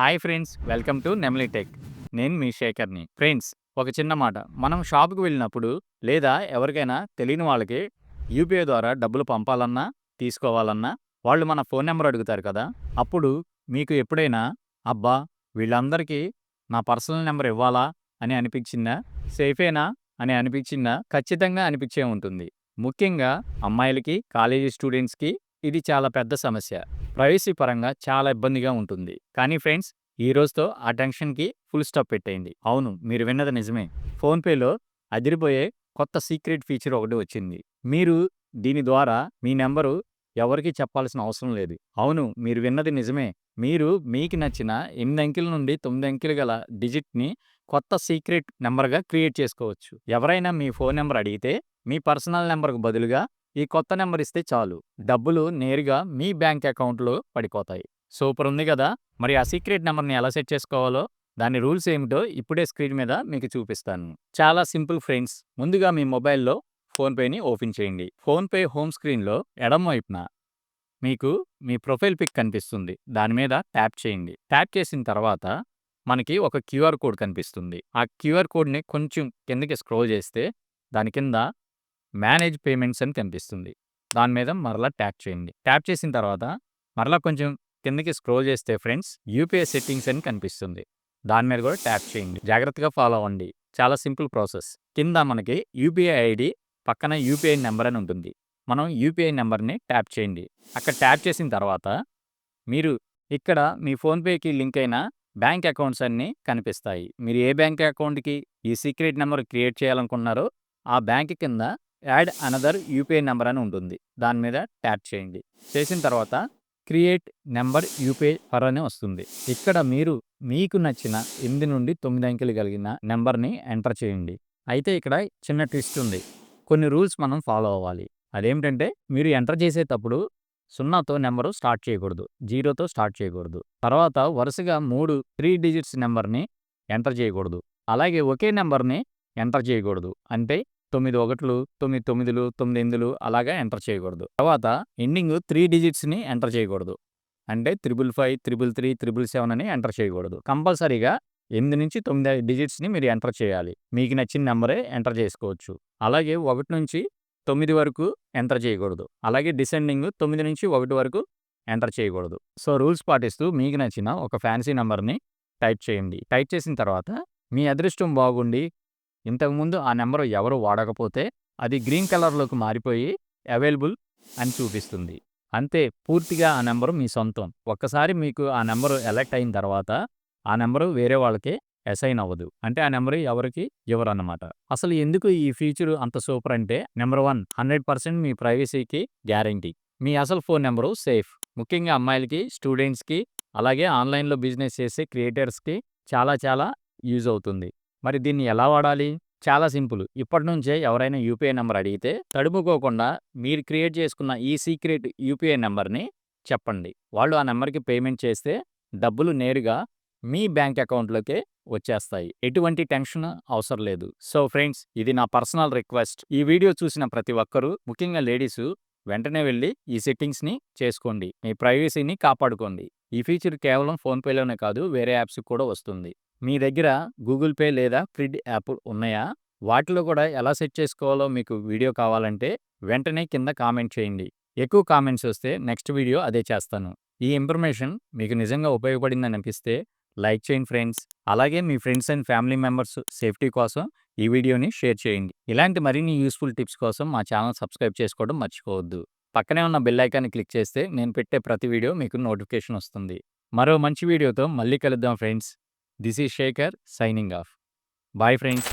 Hi friends welcome to Nemli tech. నేను మీ శేఖర్ని. Friends ఒక చిన్న మాట. మనం షాప్కి వెళ్ళినప్పుడు లేదా ఎవరికైనా తెలియని వాళ్ళకి యూపీఐ ద్వారా డబ్బులు పంపాలన్నా తీసుకోవాలన్నా వాళ్ళు మన ఫోన్ నెంబర్ అడుగుతారు కదా. అప్పుడు మీకు ఎప్పుడైనా అబ్బా వీళ్ళందరికీ నా పర్సనల్ నెంబర్ ఇవ్వాలా అని అనిపించిందా? సేఫేనా అని అనిపించిందా? ఖచ్చితంగా అనిపించే ఉంటుంది. ముఖ్యంగా అమ్మాయిలకి కాలేజీ స్టూడెంట్స్కి ఇది చాలా పెద్ద సమస్య. ప్రైవసీ పరంగా చాలా ఇబ్బందిగా ఉంటుంది. కానీ ఫ్రెండ్స్ ఈ రోజుతో ఆ టెన్షన్కి ఫుల్ స్టాప్ పెట్టేయండి. అవును మీరు విన్నది నిజమే. ఫోన్పేలో అదిరిపోయే కొత్త సీక్రెట్ ఫీచర్ ఒకటి వచ్చింది. మీరు దీని ద్వారా మీ నెంబరు ఎవరికి చెప్పాల్సిన అవసరం లేదు. అవును మీరు విన్నది నిజమే. మీరు మీకు నచ్చిన ఎనిమిది అంకెల నుండి తొమ్మిది అంకెలు గల డిజిట్ని కొత్త సీక్రెట్ నెంబర్గా క్రియేట్ చేసుకోవచ్చు. ఎవరైనా మీ ఫోన్ నెంబర్ అడిగితే మీ పర్సనల్ నెంబర్కు బదులుగా ఈ కొత్త నెంబర్ ఇస్తే చాలు. డబ్బులు నేరుగా మీ బ్యాంక్ అకౌంట్లో పడిపోతాయి. సూపర్ ఉంది కదా! మరి ఆ సీక్రెట్ నెంబర్ని ఎలా సెట్ చేసుకోవాలో దాని రూల్స్ ఏమిటో ఇప్పుడే స్క్రీన్ మీద మీకు చూపిస్తాను. చాలా సింపుల్ ఫ్రెండ్స్ ముందుగా మీ మొబైల్లో ఫోన్పేని ఓపెన్ చేయండి. ఫోన్పే హోమ్ స్క్రీన్లో ఎడమ వైపున మీకు మీ ప్రొఫైల్ పిక్ కనిపిస్తుంది. దాని మీద ట్యాప్ చేయండి. ట్యాప్ చేసిన తర్వాత మనకి ఒక క్యూఆర్ కోడ్ కనిపిస్తుంది. ఆ క్యూఆర్ కోడ్ని కొంచెం కిందకి స్క్రోల్ చేస్తే దాని కింద మేనేజ్ పేమెంట్స్ అని కనిపిస్తుంది. దాని మీద మరలా ట్యాప్ చేయండి. ట్యాప్ చేసిన తర్వాత మరలా కొంచెం కిందకి స్క్రోల్ చేస్తే ఫ్రెండ్స్ యూపీఐ సెట్టింగ్స్ అని కనిపిస్తుంది. దాని మీద కూడా ట్యాప్ చేయండి. జాగ్రత్తగా ఫాలో అవ్వండి. చాలా సింపుల్ ప్రాసెస్. కింద మనకి యూపీఐ ఐడి పక్కన యూపీఐ నెంబర్ అని ఉంటుంది. మనం యూపీఐ నెంబర్ని ట్యాప్ చేయండి. అక్కడ ట్యాప్ చేసిన తర్వాత మీరు ఇక్కడ మీ ఫోన్పేకి లింక్ అయిన బ్యాంక్ అకౌంట్స్ అన్నీ కనిపిస్తాయి. మీరు ఏ బ్యాంక్ అకౌంట్కి ఈ సీక్రెట్ నెంబర్ క్రియేట్ చేయాలనుకున్నారో ఆ బ్యాంక్ కింద యాడ్ అనదర్ యూపీఐ నెంబర్ అని ఉంటుంది. దాని మీద ట్యాప్ చేయండి. చేసిన తర్వాత క్రియేట్ నెంబర్ యూపీఐ ఫర్ అని వస్తుంది. ఇక్కడ మీరు మీకు నచ్చిన ఎనిమిది నుండి తొమ్మిది అంకెలు కలిగిన నెంబర్ని ఎంటర్ చేయండి. అయితే ఇక్కడ చిన్న ట్విస్ట్ ఉంది. కొన్ని రూల్స్ మనం ఫాలో అవ్వాలి. అదేమిటంటే మీరు ఎంటర్ చేసేటప్పుడు సున్నాతో నెంబరు స్టార్ట్ చేయకూడదు. జీరోతో స్టార్ట్ చేయకూడదు. తర్వాత వరుసగా మూడు త్రీ డిజిట్స్ నెంబర్ని ఎంటర్ చేయకూడదు. అలాగే ఒకే నెంబర్ని ఎంటర్ చేయకూడదు. అంటే తొమ్మిది ఒకట్లు తొమ్మిది తొమ్మిదిలు తొమ్మిది ఎనిమిదిలు అలాగా ఎంటర్ చేయకూడదు. తర్వాత ఎండింగ్ త్రీ డిజిట్స్ని ఎంటర్ చేయకూడదు. అంటే triple five triple three triple seven అని ఎంటర్ చేయకూడదు. కంపల్సరీగా ఎనిమిది నుంచి తొమ్మిది డిజిట్స్ని మీరు ఎంటర్ చేయాలి. మీకు నచ్చిన నెంబరే ఎంటర్ చేసుకోవచ్చు. అలాగే ఒకటి నుంచి తొమ్మిది వరకు ఎంటర్ చేయకూడదు. అలాగే డిసెండింగ్ తొమ్మిది నుంచి ఒకటి వరకు ఎంటర్ చేయకూడదు. సో రూల్స్ పాటిస్తూ మీకు నచ్చిన ఒక ఫ్యాన్సీ నెంబర్ని టైప్ చేయండి. టైప్ చేసిన తర్వాత మీ అదృష్టం బాగుండి ఇంతకుముందు ఆ నెంబరు ఎవరు వాడకపోతే అది గ్రీన్ కలర్లోకి మారిపోయి అవైలబుల్ అని చూపిస్తుంది. అంతే పూర్తిగా ఆ నెంబరు మీ సొంతం. ఒక్కసారి మీకు ఆ నెంబరు ఎలెక్ట్ అయిన తర్వాత ఆ నెంబరు వేరే వాళ్ళకి అసైన్ అవ్వదు. అంటే ఆ నెంబర్ ఎవరికి ఇవ్వరు అన్నమాట అసలు ఎందుకు ఈ ఫీచర్ అంత సూపర్ అంటే నెంబర్ వన్ హండ్రెడ్ పర్సెంట్ మీ ప్రైవసీకి గ్యారంటీ మీ అసలు ఫోన్ నెంబరు సేఫ్ ముఖ్యంగా అమ్మాయిలకి స్టూడెంట్స్కి అలాగే ఆన్లైన్లో బిజినెస్ చేసే క్రియేటర్స్కి చాలా చాలా యూజ్ అవుతుంది. మరి దీన్ని ఎలా వాడాలి? చాలా సింపుల్. ఇప్పటి నుంచే ఎవరైనా యూపీఐ నెంబర్ అడిగితే తడుముకోకుండా మీరు క్రియేట్ చేసుకున్న ఈ సీక్రెట్ యూపీఐ నెంబర్ని చెప్పండి. వాళ్ళు ఆ నెంబర్కి పేమెంట్ చేస్తే డబ్బులు నేరుగా మీ బ్యాంక్ అకౌంట్లోకే వచ్చేస్తాయి. ఎటువంటి టెన్షన్ అవసరం లేదు. సో ఫ్రెండ్స్ ఇది నా పర్సనల్ రిక్వెస్ట్. ఈ వీడియో చూసిన ప్రతి ఒక్కరూ ముఖ్యంగా లేడీస్ వెంటనే వెళ్ళి ఈ సెట్టింగ్స్ని చేసుకోండి. మీ ప్రైవసీని కాపాడుకోండి. ఈ ఫీచర్ కేవలం ఫోన్పేలోనే కాదు వేరే యాప్స్ కూడా వస్తుంది. మీ దగ్గర గూగుల్ పే లేదా ఫ్రిడ్ యాప్ ఉన్నాయా? వాటిలో కూడా ఎలా సెట్ చేసుకోవాలో మీకు వీడియో కావాలంటే వెంటనే కింద కామెంట్ చేయండి. ఎక్కువ కామెంట్స్ వస్తే నెక్స్ట్ వీడియో అదే చేస్తాను. ఈ ఇన్ఫర్మేషన్ మీకు నిజంగా ఉపయోగపడిందని అనిపిస్తే లైక్ చేయండి ఫ్రెండ్స్. అలాగే మీ friends and family members safety కోసం ఈ వీడియోని షేర్ చేయండి. ఇలాంటి మరిన్ని యూస్ఫుల్ టిప్స్ కోసం మా ఛానల్ సబ్స్క్రైబ్ చేసుకోవడం మర్చిపోవద్దు. పక్కనే ఉన్న బెల్ ఐకాన్ని క్లిక్ చేస్తే నేను పెట్టే ప్రతి వీడియో మీకు నోటిఫికేషన్ వస్తుంది. మరో మంచి వీడియోతో మళ్ళీ కలుద్దాం friends. this is Shekhar signing off bye friends